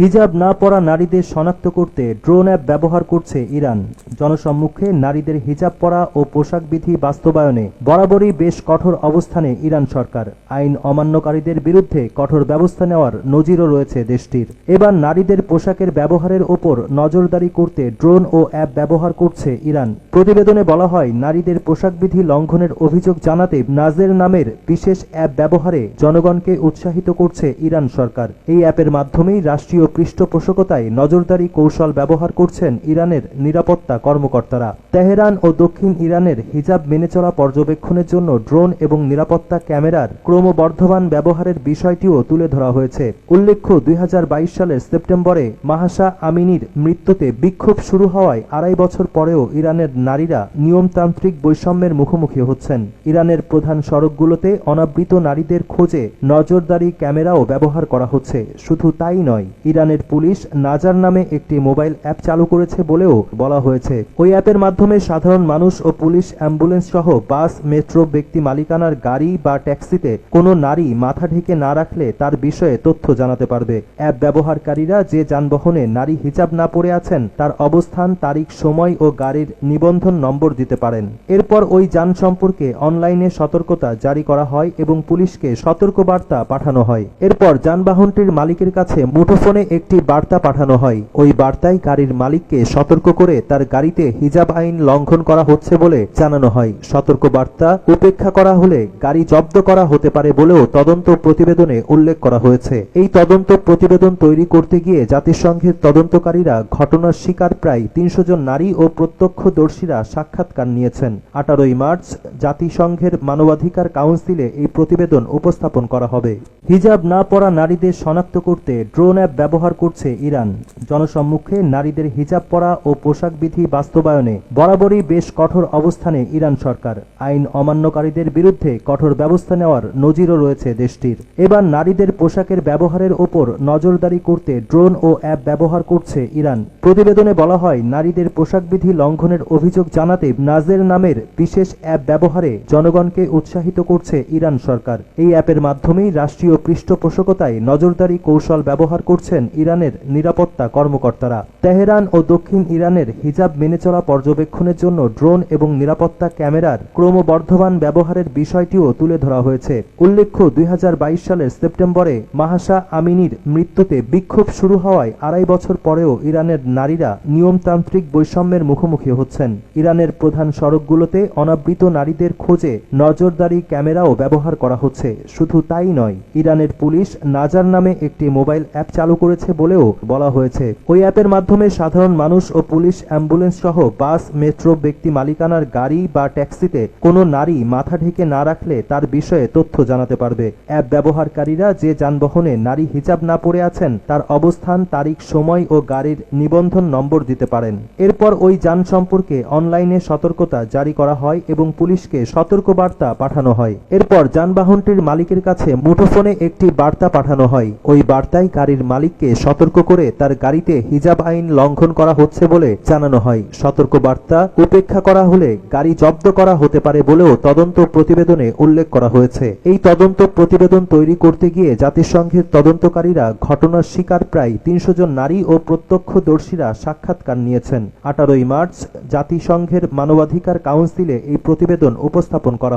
হিজাব না পরা নারীদের শনাক্ত করতে ড্রোন অ্যাপ ব্যবহার করছে ইরান। জনসম্মুখে নারীদের হিজাব পরা ও পোশাক বিধি বাস্তবায়নে বরাবরই বেশ কঠোর অবস্থানে ইরান সরকার। আইন অমান্যকারীদের বিরুদ্ধে কঠোর ব্যবস্থা নেওয়ার নজিরও রয়েছে দেশটির। এবার নারীদের পোশাকের ব্যবহারের ওপর নজরদারি করতে ড্রোন ও অ্যাপ ব্যবহার করছে ইরান। প্রতিবেদনে বলা হয়, নারীদের পোশাক বিধি লঙ্ঘনের অভিযোগ জানাতে নাজের নামের বিশেষ অ্যাপ ব্যবহারে জনগণকে উৎসাহিত করছে ইরান সরকার। এই অ্যাপের মাধ্যমেই রাষ্ট্রীয় পৃষ্ঠপোষকতায় নজরদারি কৌশল ব্যবহার করছেন ইরানের নিরাপত্তা কর্মকর্তারা। তেহরান ও দক্ষিণ ইরানের হিজাব মেনে চলা পর্যবেক্ষণের জন্য ড্রোন এবং নিরাপত্তা ক্যামেরার ক্রমবর্ধমান ব্যবহারের বিষয়টিও তুলে ধরা হয়েছে। উল্লেখ্য, দুই হাজার বাইশ সালের সেপ্টেম্বরে মাহাসা আমিনীর মৃত্যুতে বিক্ষোভ শুরু হওয়ায় আড়াই বছর পরেও ইরানের নারীরা নিয়মতান্ত্রিক বৈষম্যের মুখোমুখি হচ্ছেন। ইরানের প্রধান সড়কগুলোতে অনাবৃত নারীদের খোঁজে নজরদারি ক্যামেরাও ব্যবহার করা হচ্ছে। শুধু তাই নয় ইরানের পুলিশ নাজার নামে একটি মোবাইল অ্যাপ চালু করেছে বলেও বলা হয়েছে। ওই অ্যাপের মাধ্যমে সাধারণ মানুষ ও পুলিশ অ্যাম্বুলেন্স সহ বাস, মেট্রো ব্যক্তি মালিকানার গাড়ি বা ট্যাক্সিতে কোনো নারী মাথা ঢেকে না রাখলে তার বিষয়ে তথ্য জানাতে পারবে। অ্যাপ ব্যবহারকারীরা যে যানবাহনে নারী হিজাব না পরে আছেন, তার অবস্থান, তারিখ, সময় ও গাড়ির নিবন্ধন নম্বর দিতে পারেন। এরপর ওই যান সম্পর্কে অনলাইনে সতর্কতা জারি করা হয় এবং পুলিশকে সতর্ক বার্তা পাঠানো হয়। এরপর যানবাহনটির মালিকের কাছে মুঠোফোনে একটি বার্তা পাঠানো হয়। ওই বার্তায় গাড়ির মালিককে সতর্ক করে তার গাড়িতে হিজাব আইন লঙ্ঘন করা হচ্ছে বলে জানানো হয়। সতর্ক বার্তা উপেক্ষা করা হলে গাড়ি জব্দ করা হতে পারে বলেও তদন্ত প্রতিবেদনে উল্লেখ করা হয়েছে। এই তদন্ত প্রতিবেদন তৈরি করতে গিয়ে জাতিসংঘের তদন্তকারীরা ঘটনার শিকার প্রায় তিনশো জন নারী ও প্রত্যক্ষদর্শীরা সাক্ষাৎকার নিয়েছেন। আঠারোই মার্চ জাতিসংঘের মানবাধিকার কাউন্সিলে এই প্রতিবেদন উপস্থাপন করা হবে। হিজাব না পরা নারীদের শনাক্ত করতে ড্রোন অ্যাপ ব্যবহার করছে ইরান। জনসম্মুখে নারীদের হিজাব পরা ও পোশাক বিধি বাস্তবায়নে বরাবরই বেশ কঠোর অবস্থানে ইরান সরকার। আইন অমান্যকারীদের বিরুদ্ধে কঠোর ব্যবস্থা নেওয়ার নজিরও রয়েছে দেশটির। এবার নারীদের পোশাকের ব্যবহারের ওপর নজরদারি করতে ড্রোন ও অ্যাপ ব্যবহার করছে ইরান। প্রতিবেদনে বলা হয়, নারীদের পোশাক বিধি লঙ্ঘনের অভিযোগ জানাতে নাজের নামের বিশেষ অ্যাপ ব্যবহারে জনগণকে উৎসাহিত করছে ইরান সরকার। এই অ্যাপের মাধ্যমেই রাষ্ট্রীয় পৃষ্ঠপোষকতায় নজরদারি কৌশল ব্যবহার করছেন ইরানের নিরাপত্তা কর্মকর্তারা। তেহরান ও দক্ষিণ ইরানের হিজাব মেনে চলা পর্যবেক্ষণের জন্য ড্রোন এবং নিরাপত্তা ক্যামেরার ক্রমবর্ধমান ব্যবহারের বিষয়টিও তুলে ধরা হয়েছে। উল্লেখ্য, দুই হাজার বাইশ সালের সেপ্টেম্বরে মাহাসা আমিনীর মৃত্যুতে বিক্ষোভ শুরু হওয়ায় আড়াই বছর পরেও ইরানের নারীরা নিয়মতান্ত্রিক বৈষম্যের মুখোমুখি হচ্ছেন। ইরানের প্রধান সড়কগুলোতে অনাবৃত নারীদের খোঁজে নজরদারি ক্যামেরাও ব্যবহার করা হচ্ছে। শুধু তাই নয়, ইরানের পুলিশ নাজার নামে একটি মোবাইল অ্যাপ চালু করেছে বলেও বলা হয়েছে। ওই অ্যাপের মাধ্যমে সাধারণ মানুষ ও পুলিশ, অ্যাম্বুলেন্স সহ বাস, মেট্রো ব্যক্তি মালিকানার গাড়ি বা ট্যাক্সিতে কোনো নারী মাথা ঢেকে না রাখলে তার বিষয়ে তথ্য জানাতে পারবে। অ্যাপ ব্যবহারকারীরা যে যানবাহনে নারী হিজাব না পরে আছেন, তার অবস্থান, তারিখ, সময় ও গাড়ির নিবন্ধন নম্বর দিতে পারেন। এরপর ওই যান সম্পর্কে অনলাইনে সতর্কতা জারি করা হয় এবং পুলিশকে সতর্ক বার্তা পাঠানো হয়। এরপর যানবাহনটির মালিকের কাছে মুঠোফোনে একটি বার্তা পাঠানো হয়। ওই বার্তায় গাড়ির মালিককে সতর্ক করে তার গাড়িতে হিজাব আইন লঙ্ঘন করা হচ্ছে বলে জানানো হয়। সতর্ক বার্তা উপেক্ষা করা হলে গাড়ি জব্দ করা হতে পারে বলেও তদন্ত প্রতিবেদনে উল্লেখ করা হয়েছে। এই তদন্ত প্রতিবেদন তৈরি করতে গিয়ে জাতিসংঘের তদন্তকারীরা ঘটনার শিকার প্রায় তিনশো জন নারী ও প্রত্যক্ষদর্শীরা সাক্ষাৎকার নিয়েছেন। আঠারোই মার্চ জাতিসংঘের মানবাধিকার কাউন্সিলে এই প্রতিবেদন উপস্থাপন করা